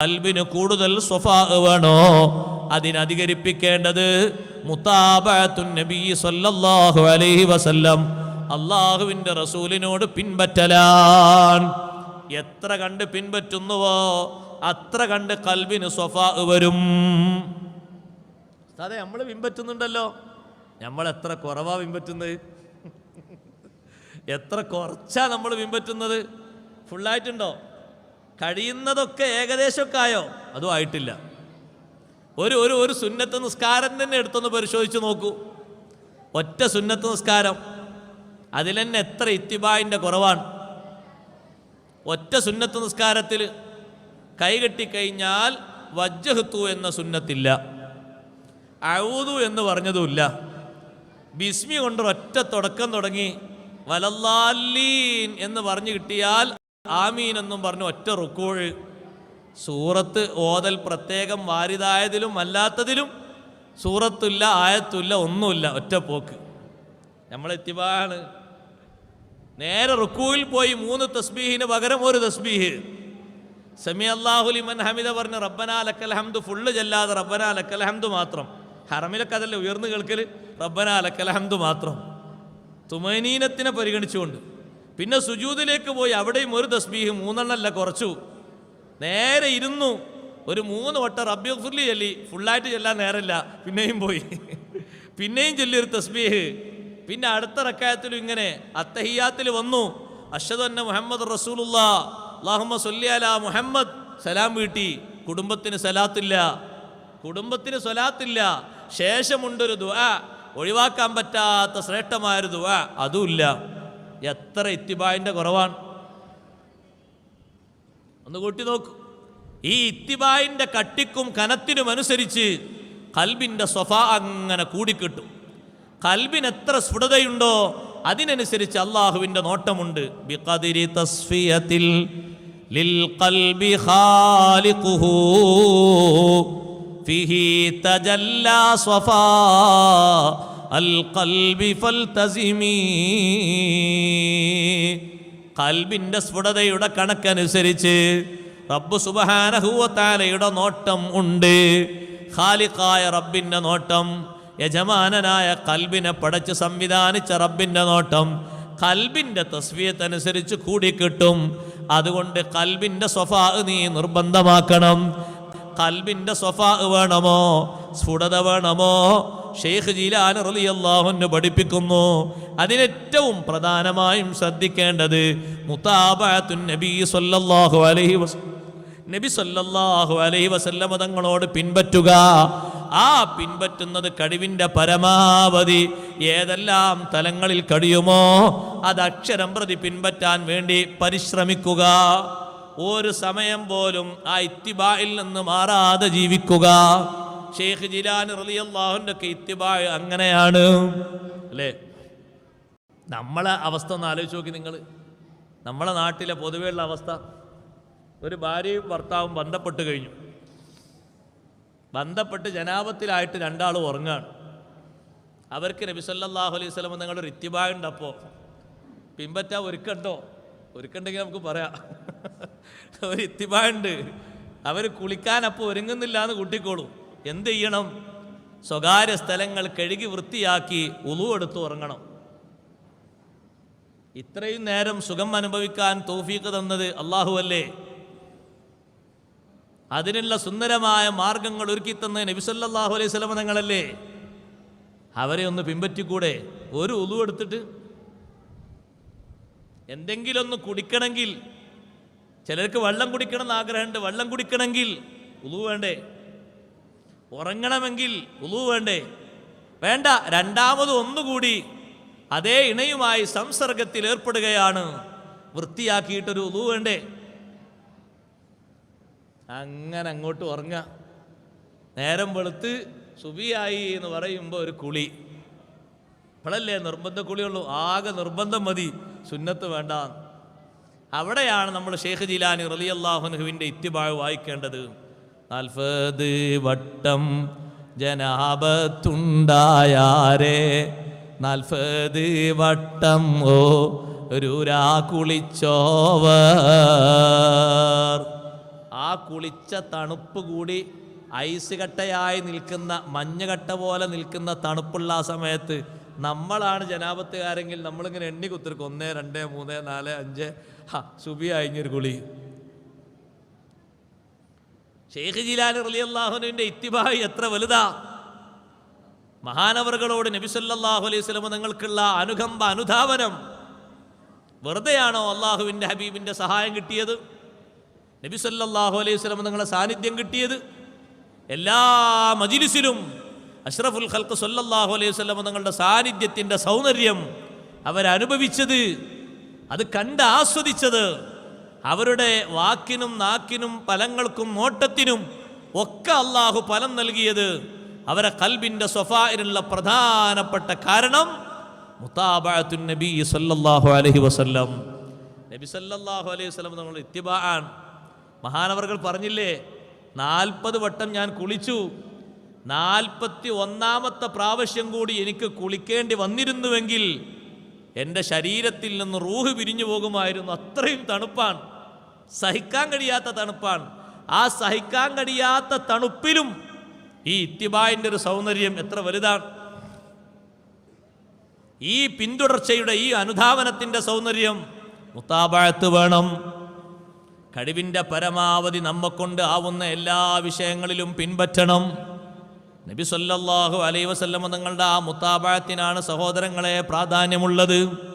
കൽബിന് കൂടുതൽ സ്വഫാ വേണോ? അതിനധികരിപ്പിക്കേണ്ടത് മുത്താബഅത്തുൻ നബി സല്ലല്ലാഹു അലൈഹി വസല്ലം അള്ളാഹുവിന്റെ റസൂലിനോട് പിൻപറ്റലാൻ എത്ര കണ്ട് പിൻപറ്റുന്നുവോ അത്ര കണ്ട് കൽബിന് സ്വഫാ വരും. അതെ നമ്മൾ പിൻപറ്റുന്നുണ്ടല്ലോ. നമ്മൾ എത്ര കുറവാ പിൻപറ്റുന്നത്? എത്ര കുറച്ചാ നമ്മൾ പിൻപറ്റുന്നത്? ഫുള്ളായിട്ടുണ്ടോ? കഴിയുന്നതൊക്കെ ഏകദേശമൊക്കെ ആയോ അതും ആയിട്ടില്ല. ഒരു ഒരു ഒരു സുന്നത്ത് നിസ്കാരം തന്നെ എടുത്തൊന്ന് പരിശോധിച്ച് നോക്കൂ. ഒറ്റ സുന്നത്ത് നിസ്കാരം അതിൽ തന്നെ എത്ര ഇത്തിബായിന്റെ കുറവാണ്. ഒറ്റ സുന്നത്ത് നിസ്കാരത്തിൽ കൈകെട്ടിക്കഴിഞ്ഞാൽ വജ്ജഹത്തു എന്ന സുന്നത്തില്ല. അഴുതു എന്ന് പറഞ്ഞതുമില്ല. ബിസ്മി കൊണ്ട് ഒറ്റ തുടക്കം തുടങ്ങി വലല്ലാലീൻ എന്ന് പറഞ്ഞു കിട്ടിയാൽ ആമീൻ എന്നും പറഞ്ഞു ഒറ്റ റുക്കോഴ് സൂറത്ത് ഓതൽ പ്രത്യേകം വാരിതായതിലും അല്ലാത്തതിലും സൂറത്തില്ല ആയത്തുല്ല ഒന്നുമില്ല ഒറ്റ പോക്ക്. നമ്മളെത്തിവാണ് നേരെ റുക്കുവിൽ പോയി മൂന്ന് തസ്ബീഹിന് പകരം ഒരു തസ്ബീഹ്. സമി അള്ളാഹുലിമൻ ഹമിദ പറഞ്ഞ് റബ്ബനാ ലക്കൽ ഹംദ് ഫുള്ള് ചെല്ലാതെ റബ്ബനാ ലക്കൽ ഹംദ് മാത്രം. ഹറമിലൊക്കെ അതല്ലേ ഉയർന്നു കേൾക്കൽ റബ്ബനാ ലക്കൽ ഹംദ് മാത്രം. തുമനീനത്തിനെ പരിഗണിച്ചുകൊണ്ട്. പിന്നെ സുജൂതിലേക്ക് പോയി അവിടെയും ഒരു തസ്ബീഹ് മൂന്നെണ്ണല്ല കുറച്ചു. നേരെ ഇരുന്നു. ഒരു മൂന്ന് വട്ടം റബ്ബി ഫുല്ലി ചൊല്ലി. ഫുള്ളായിട്ട് ചൊല്ലാൻ നേരമില്ല. പിന്നെയും പോയി. പിന്നെയും ചൊല്ലി ഒരു തസ്ബീഹ്. പിന്നെ അടുത്ത റക്കായത്തിലും ഇങ്ങനെ അത്തഹിയാത്തിൽ വന്നു. അഷദ് അന്ന മുഹമ്മദ് റസൂലുള്ള. അള്ളാഹുമ്മ അല മുഹമ്മദ്. സലാം വീട്ടി. കുടുംബത്തിന് സലാത്തില്ല. കുടുംബത്തിന് സ്വലാത്തില്ല. ശേഷമുണ്ടൊരു ദുആ. ഒഴിവാക്കാൻ പറ്റാത്ത ശ്രേഷ്ഠമായൊരു ദുആ. അതുമില്ല എത്ര ഇത്തിബായിന്റെ കുറവാണ്. ഒന്ന് കൂട്ടി നോക്കൂ. ഈ ഇത്തിബായിന്റെ കട്ടിക്കും കനത്തിനും അനുസരിച്ച് കൽബിന്റെ സ്വഫ അങ്ങനെ കൂടിക്കിട്ടും. കൽബിന് എത്ര സ്ഫുടതയുണ്ടോ അതിനനുസരിച്ച് അള്ളാഹുവിന്റെ നോട്ടമുണ്ട്. ബിഖദിരി തസ്ഫിയത്തിൽ ലിൽ ഖാലിഖുഹു ഫിഹി തജല്ലാ സ്വഫാ അൽ ഫൽതസിമീ. കൽബിന്റെ സ്ഫുടതയുടെ കണക്കനുസരിച്ച് റബ്ബ് സുബഹാനഹുവത്താലയുടെ നോട്ടം ഉണ്ട്. ഖാലിഖായ റബ്ബിന്റെ നോട്ടം യജമാനനായ കൽബിനെ പടച്ച് സംവിധാനിച്ച റബ്ബിന്റെ നോട്ടം കൽബിന്റെ തസ്വീയത്തനുസരിച്ച് കൂടിക്കിട്ടും. അതുകൊണ്ട് കൽബിന്റെ സ്വഫാ നീ നിർബന്ധമാക്കണം. കൽബിന്റെ സ്വഫാ വേണമോ? സ്ഫുടത വേണമോ? ഷെയ്ഖ് ജീലാൻ അൻഹു പഠിപ്പിക്കുന്നു. അതിലേറ്റവും പ്രധാനമായും ശ്രദ്ധിക്കേണ്ടത് മുതാബഅത്തുൻ നബി സല്ലല്ലാഹു അലൈഹി വസ് നബി സല്ലല്ലാഹു അലൈഹി വസല്ലമ തങ്ങളോട് പിൻപറ്റുക. ആ പിൻപറ്റുന്നത് കഴിവിന്റെ പരമാവധി ഏതെല്ലാം തലങ്ങളിൽ കഴിയുമോ അത് അക്ഷരം പ്രതി പിൻപറ്റാൻ വേണ്ടി പരിശ്രമിക്കുക. ഒരു സമയം പോലും ആ ഇത്തിബായിൽ നിന്ന് മാറാതെ ജീവിക്കുക. ഷെയ്ഖ് ജിലാൻ റളിയല്ലാഹുവിന്റെ ഒക്കെ ഇത്തിബാ അങ്ങനെയാണ്. അല്ലേ? നമ്മളെ അവസ്ഥ ഒന്ന് ആലോചിച്ച് നോക്കി നിങ്ങൾ നമ്മളെ നാട്ടിലെ പൊതുവെയുള്ള അവസ്ഥ. ഒരു ഭാര്യയും ഭർത്താവും ബന്ധപ്പെട്ട് കഴിഞ്ഞു. ബന്ധപ്പെട്ട് ജനാപത്തിലായിട്ട് രണ്ടാളും ഉറങ്ങാണ്. അവർക്ക് നബി സല്ലല്ലാഹു അലൈഹി സ്വലം നിങ്ങളുടെ ഒരു ഇത്തിബായുണ്ട് അപ്പോൾ പിൻപറ്റാ ഒരുക്കണ്ടോ? ഒരുക്കണ്ടെങ്കിൽ നമുക്ക് പറയാം. ഒരു ഇത്തിബായുണ്ട് അവർ കുളിക്കാൻ അപ്പോൾ ഒരുങ്ങുന്നില്ല എന്ന് കൂട്ടിക്കോളൂ. എന്ത് ചെയ്യണം? സ്വകാര്യ സ്ഥലങ്ങൾ കഴുകി വൃത്തിയാക്കി ഉളു എടുത്ത് ഉറങ്ങണം. ഇത്രയും നേരം സുഖം അനുഭവിക്കാൻ തോഫീക്ക് തന്നത് അള്ളാഹു അല്ലേ? അതിനുള്ള സുന്ദരമായ മാർഗങ്ങൾ ഒരുക്കി തന്ന നബിസല്ലാഹു അലൈഹി സ്വലമ തങ്ങളല്ലേ? അവരെ ഒന്ന് പിൻപറ്റിക്കൂടെ? ഒരു ഉളു എടുത്തിട്ട്? എന്തെങ്കിലും ഒന്ന് കുടിക്കണമെങ്കിൽ ചിലർക്ക് വെള്ളം കുടിക്കണം എന്ന് ആഗ്രഹമുണ്ട് വെള്ളം കുടിക്കണമെങ്കിൽ ഉളു വേണ്ടേ? ഉറങ്ങണമെങ്കിൽ ഉളു വേണ്ടേ? വേണ്ട രണ്ടാമത് ഒന്നുകൂടി. അതേ ഇണയുമായി സംസർഗത്തിൽ ഏർപ്പെടുകയാണ്. വൃത്തിയാക്കിയിട്ടൊരു ഉളു വേണ്ടേ? അങ്ങനെ അങ്ങോട്ട് ഉറങ്ങുക നേരം വെളുത്ത് സുബിയായി എന്ന് പറയുമ്പോൾ ഒരു കുളി. ഇപ്പോഴല്ലേ നിർബന്ധ കുളിയുള്ളൂ? ആകെ നിർബന്ധം മതി. സുന്നത്ത് വേണ്ട. അവിടെയാണ് നമ്മൾ ഷെയ്ഖ് ജിലാനി റലിയല്ലാഹുനഹുവിന്റെ ഇത്തിബാഴ് വായിക്കേണ്ടത്. നാൽപ്പത് വട്ടം ജനാപത്തുണ്ടായാരേ. നാൽപ്പത് വട്ടം ഓ രൂരാ കുളിച്ചോവർ. ആ കുളിച്ച തണുപ്പ് കൂടി ഐസ് കട്ടയായി നിൽക്കുന്ന മഞ്ഞുകട്ട പോലെ നിൽക്കുന്ന തണുപ്പുള്ള ആ സമയത്ത് നമ്മളാണ് ജനാപത്തുകാരെങ്കിൽ നമ്മളിങ്ങനെ എണ്ണി കുത്തിരിക്കും. ഒന്ന് രണ്ട് മൂന്ന് നാല് അഞ്ച്. ഹാ സുബി അയിഞ്ഞൊരു കുളി. ഷെയ്ഖ് ജിലാൽ അലി അള്ളാഹുനുവിന്റെ ഇത്തിബായി എത്ര വലുതാ? മഹാനവറുകളോട് നബിസല്ലാഹു അലൈഹി സ്വലമ നിങ്ങൾക്കുള്ള അനുകമ്പ അനുധാവനം വെറുതെയാണോ അള്ളാഹുവിന്റെ ഹബീബിന്റെ സഹായം കിട്ടിയത്? നബിസല്ലാഹു അലൈഹി സ്വലമ നിങ്ങളെ സാന്നിധ്യം കിട്ടിയത്? എല്ലാ മജിലിസിലും അഷ്റഫുൽ ഖൽക്ക് സല്ലല്ലാഹു അലൈഹി സ്വലമ നിങ്ങളുടെ സാന്നിധ്യത്തിന്റെ സൗന്ദര്യം അവരനുഭവിച്ചത് അത് കണ്ട് ആസ്വദിച്ചത് അവരുടെ വാക്കിനും നാക്കിനും ഫലങ്ങൾക്കും നോട്ടത്തിനും ഒക്കെ അള്ളാഹു ഫലം നൽകിയത് അവരെ കൽബിന്റെ സ്വഫായിനുള്ള പ്രധാനപ്പെട്ട കാരണം മുത്താബാത്തു നബി സല്ലല്ലാഹു അലൈഹി വസല്ലം. നബി സല്ലല്ലാഹു അലൈഹി വസല്ലം നമ്മൾ ഇത്തിബാൻ മഹാനവർകൾ പറഞ്ഞില്ലേ നാൽപ്പത് വട്ടം ഞാൻ കുളിച്ചു നാൽപ്പത്തി ഒന്നാമത്തെ പ്രാവശ്യം കൂടി എനിക്ക് കുളിക്കേണ്ടി വന്നിരുന്നുവെങ്കിൽ എന്റെ ശരീരത്തിൽ നിന്ന് റൂഹ് പിരിഞ്ഞു പോകുമായിരുന്നു. അത്രയും തണുപ്പാണ്. സഹിക്കാൻ കഴിയാത്ത തണുപ്പാണ്. ആ സഹിക്കാൻ കഴിയാത്ത തണുപ്പിലും ഈ ഇത്തിബായിന്റെ ഒരു സൗന്ദര്യം എത്ര വലുതാണ്. ഈ പിന്തുടർച്ചയുടെ ഈ അനുധാവനത്തിന്റെ സൗന്ദര്യം മുത്താബാഴത്ത് വേണം. കഴിവിന്റെ പരമാവധി നമ്മക്കൊണ്ട് ആവുന്ന എല്ലാ വിഷയങ്ങളിലും പിൻപറ്റണം. നബി സല്ലാഹു അലൈവസല്ലമ നിങ്ങളുടെ ആ മുത്താബാഴത്തിനാണ് സഹോദരങ്ങളെ പ്രാധാന്യമുള്ളത്.